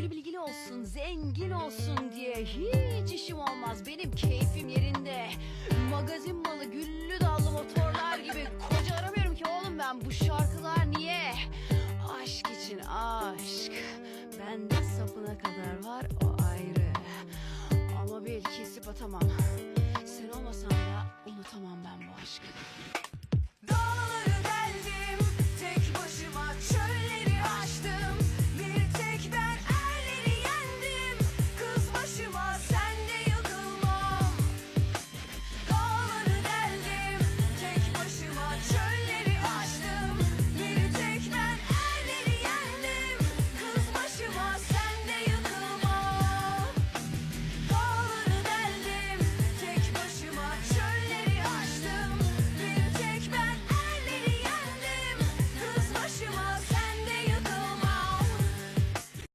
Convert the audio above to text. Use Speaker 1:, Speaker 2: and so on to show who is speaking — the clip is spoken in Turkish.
Speaker 1: sevgili bilgili olsun, zengin olsun diye hiç işim olmaz. Benim keyfim yerinde. Magazin malı, güllü dallı motorlar gibi koca aramıyorum ki oğlum ben. Bu şarkılar niye? Aşk için aşk. Bende sapına kadar var o ayrı. Ama bil kesip atamam. Sen olmasan da unutamam ben bu aşkı.